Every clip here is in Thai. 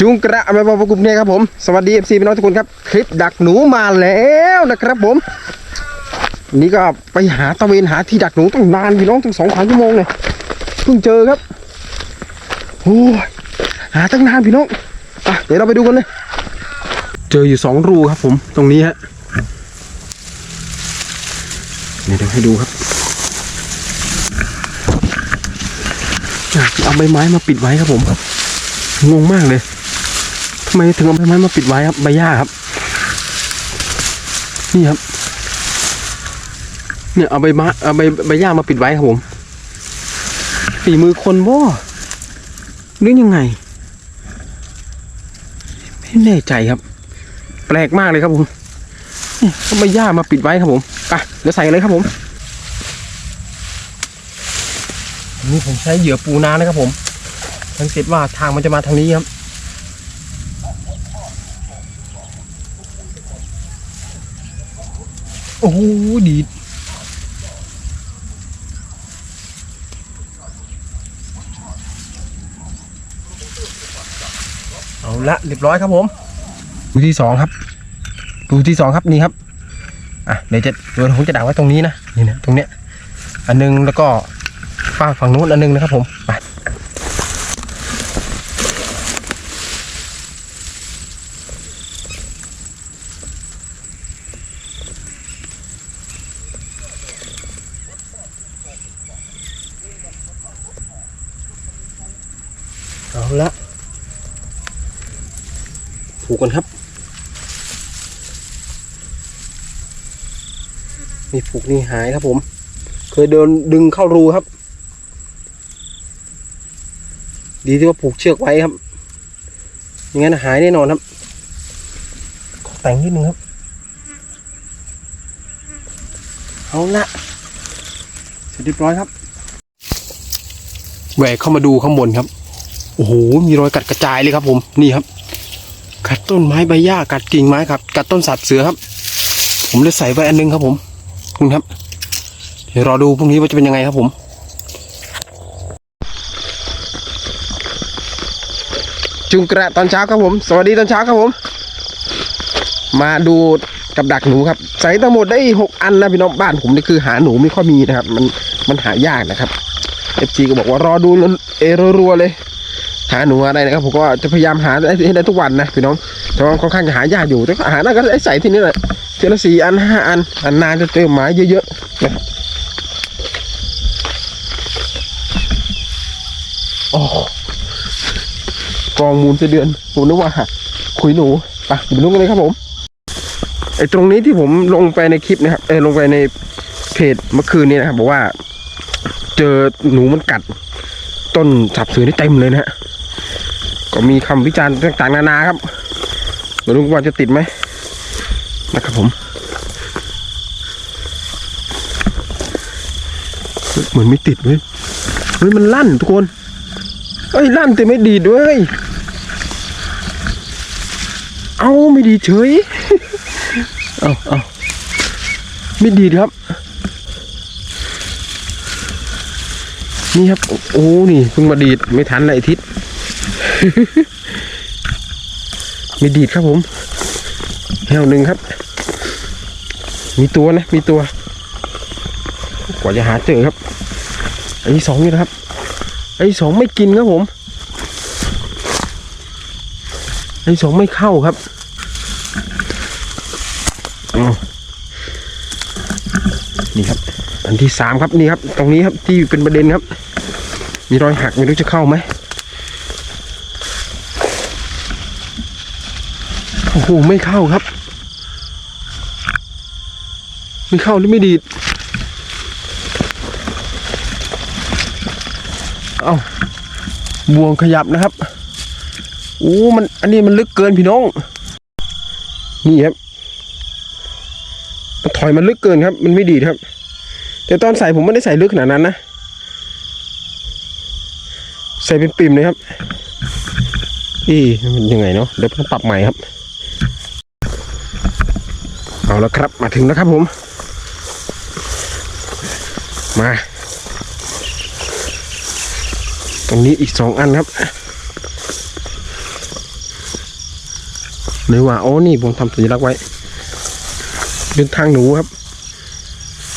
จุงกระไม่บอกกลุ่มเนี่ยครับผม สวัสดีเอฟซีพี่น้องทุกคนครับ คลิปดักหนูมาแล้วนะครับผม นี่ก็ไปหาตะเวนหาที่ดักหนูตั้งนานพี่น้องตั้งสองสามชั่วโมงเลยเพิ่งเจอครับโอ้ยหาตั้งนานพี่น้องอะเดี๋ยวเราไปดูกันเลย เจออยู่สองรูครับผมตรงนี้ฮะนี่เดี๋ยวให้ดูครับเอาใบไม้มาปิดไว้ครับผมงงมากเลยำไมถึงเอาใบไม้มาปิดไว้ครับใบหญ้าครับ นี่ครับ เนี่ยเอาใบไม้เอาใบใบหญ้ามาปิดไว้ครับผมฝีมือคนบ่หรือยังไง ไม่แน่ใจครับ แปลกมากเลยครับผมเอาใบหญ้ามาปิดไว้ครับผมไปเดี๋ยวใส่เลยครับผมนนี่ผมใช้เหยื่อปูนานะครับผมสังเกตว่าทางมันจะมาทางนี้ครับ โอ้โหดีดเอาละเรียบร้อยครับผมดูที่สองครับดูที่สองครับนี่ครับอะเดี๋ยวจะเดี๋ยวผมจะดักไว้ตรงนี้นะนี่นะตรงเนี้ยอันนึงแล้วก็ฝ้าฝั่งนู้นอันนึงนะครับผม เอาละผูกกันครับนี่ผูกนี่หายครับผม เคยเดินดึงเข้ารูครับ ดีที่ว่าผูกเชือกไว้ครับอย่างนั้นหายแน่นอนครับขอแต่งนิดนึงครับ เอาละเสร็จเรียบร้อยครับแหวกเข้ามาดูข้างบนครับ โอ้โหมีรอยกัดกระจายเลยครับ ผมนี่ครับ กัดต้นไม้ใบหญ้ากัดกิ่งไม้ครับ กัดต้นสัตว์เสือครับ ผมเลยใส่ไว้อันนึงครับ ผมคุณครับ เดี๋ยวรอดูพรุ่งนี้ว่าจะเป็นยังไงครับผมจุงกระตอนเช้าครับผม สวัสดีตอนเช้าครับผม มาดูกับดักหนูครับ ใส่ทั้งหมดได้หกอันนะพี่น้องบ้านผมนี่คือหาหนูไม่ค่อยมีนะครับ มันมันหายากนะครับเอฟซีก็บอกว่ารอดูเอรัวๆเลย หาหนูอะไรนะครับผมก็จะพยายามหาให้ได้ทุกวันนะพี่น้องแต่ว่าค่อนข้างจะหายากอยู่แต่หาได้ก็ใส่ที่นี่แหละเจอละสี่อันห้าอันอันนานจะเจอหมายเยอะๆนะครับโอ้กองมูลเสเดือนผมนึกว่าคุยหนูไปไปดูกันเลยครับผมไอ้ตรงนี้ที่ผมลงไปในคลิปนะครับเออลงไปในเพจเมื่อคืนนี้นะครับบอกว่า เจอหนูมันกัด ต้นสับเสือนี่เต็มเลยนะฮะ ก็มีคำวิจารณ์ต่างๆนานาครับไม่รู้ว่าจะติดไหมนะครับผม เหมือนไม่ติดเว้ยเฮ้ยมันลั่นทุกคนเฮ้ยลั่นแต่ไม่ดีดเว้ยเอาไม่ดีเฉยเอาเอาไม่ดีครับ นี่ครับ โอ้นี่เพิ่งมาดีดไม่ทันเลยทิศ มีดีดครับผมแหวหนึ่งครับ มีตัวนะ มีตัว กว่าจะหาเจอครับอันที่สองนี่นะครับอันที่สองไม่กินครับผมอันที่สองไม่เข้าครับเอนี่ครับอันที่สามครับนี่ครับ ตรงนี้ครับที่เป็นประเด็นครับ มีรอยหักไม่รู้จะเข้าไหม โอ้โหไม่เข้าครับ ไม่เข้าหรือไม่ดีดเอาบวงขยับนะครับโอ้มันอันนี้มันลึกเกินพี่น้อง นี่ครับถอยมันลึกเกินครับ มันไม่ดีครับ แต่ตอนใส่ผมไม่ได้ใส่ลึกขนาดนั้นนะ ใส่เป็นปิ่มเลยครับ อีมันยังไงเนาะเดี๋ยวต้องปรับใหม่ครับ เอาแล้วครับมาถึงแล้วครับผม มา ตรงนี้อีกสองอันครับหรือว่าโอ้นี่ผมทำสัญลักษณ์ไว้ เป็นทางหนูครับ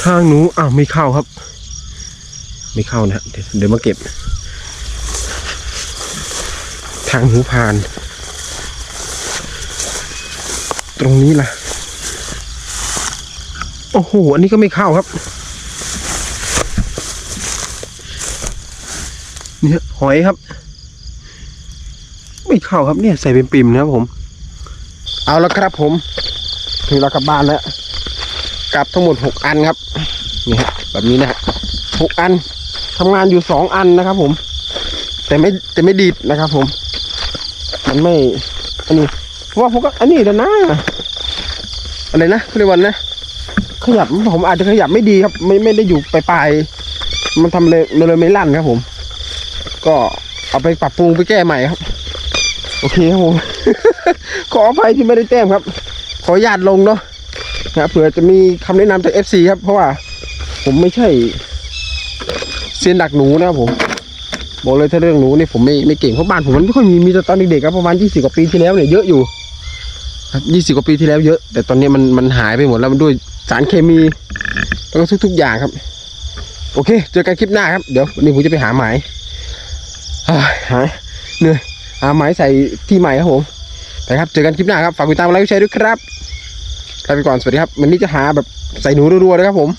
ทางหนูอ้าวไม่เข้าครับ ไม่เข้านะเดี๋ยวเดี๋ยวมาเก็บ ทางหนูผ่าน ตรงนี้ล่ะ อ้โห อันนี้ก็ไม่เข้าครับเนี่ยหอยครับ ไม่เข้าครับเนี่ยใส่เป็นปิ่มนะครับผม เอาละครับผม ถึงเรากลับบ้านแล้วกลับทั้งหมดหกอันครับนี่ฮะแบบนี้นะฮะหกอันทำงานอยู่สองอันนะครับ ผม แต่ไม่แต่ไม่ดีดนะครับ ผม มันไม่ อันนี้ว่าผมก็อันนี้แล้วนะอะไรนะเขาเรียกว่านะ ขยับผมอาจจะขยับไม่ดีครับ ไม่ไม่ได้อยู่ปลายๆมันทำเลยมันเลยไม่ลั่นครับผม ก็เอาไปปรับปรุงไปแก้ใหม่ครับ โอเคครับผม ขออภัยที่ไม่ได้แต้มครับ ขอญาตลงเนาะนะเผื่อจะมีคำแนะนำจาก FC ครับ เพราะว่า ผมไม่ใช่เซียนดักหนูนะครับผมบอกเลยถ้าเรื่องหนูนี่ผมไม่ไม่เก่งเพราะบ้านผมมันไม่ค่อยมีมีแต่ตอนเด็กๆครับประมาณ20กว่าปีที่แล้วเนี่ยเยอะอยู่ครับ20กว่าปีที่แล้วเยอะ แต่ตอนนี้มันมันหายไปหมดแล้วมันด้วย สารเคมีแล้วก็ทุก ๆอย่างครับ โอเค เจอกันคลิปหน้าครับ เดี๋ยววันนี้ผมจะไปหาหมายอ่าหาเหนื่อยหาหมายใส่ที่ใหม่ครับผมไปครับ เจอกันคลิปหน้าครับ ฝากติดตามไลค์แชร์ด้วยครับลาไปก่อน สวัสดีครับ วันนี้จะหาแบบใส่หนูรัวๆนะครับผม